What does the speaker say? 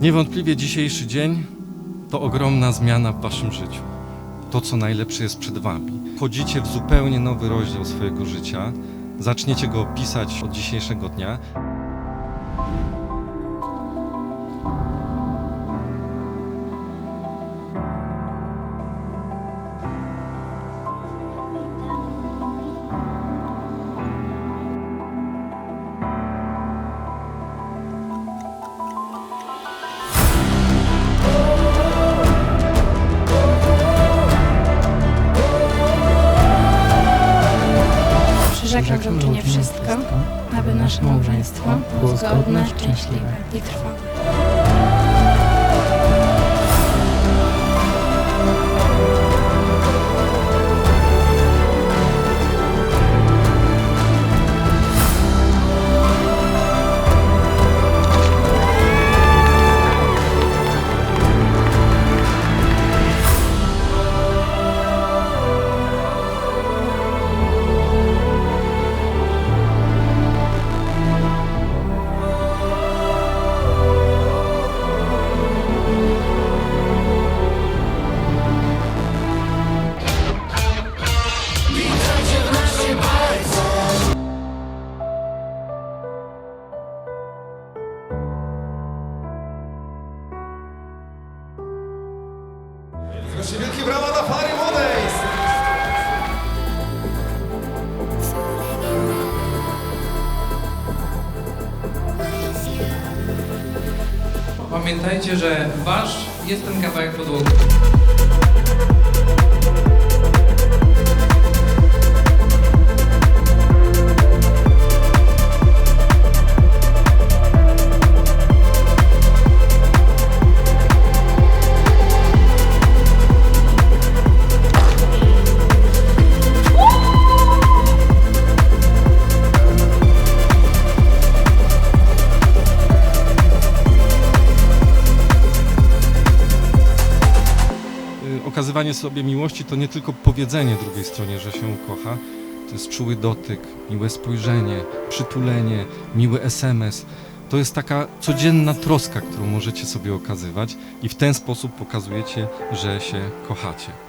Niewątpliwie dzisiejszy dzień to ogromna zmiana w waszym życiu. To, co najlepsze jest przed wami. Wchodzicie w zupełnie nowy rozdział swojego życia. Zaczniecie go pisać od dzisiejszego dnia. Przyrzekam, że uczynię wszystko, aby nasze małżeństwo było zgodne, szczęśliwe i trwałe. Proszę, wielkie brawa dla pary młodej! Pamiętajcie, że wasz jest ten kawałek podłogi. Okazywanie sobie miłości to nie tylko powiedzenie drugiej stronie, że się kocha. To jest czuły dotyk, miłe spojrzenie, przytulenie, miły SMS. To jest taka codzienna troska, którą możecie sobie okazywać i w ten sposób pokazujecie, że się kochacie.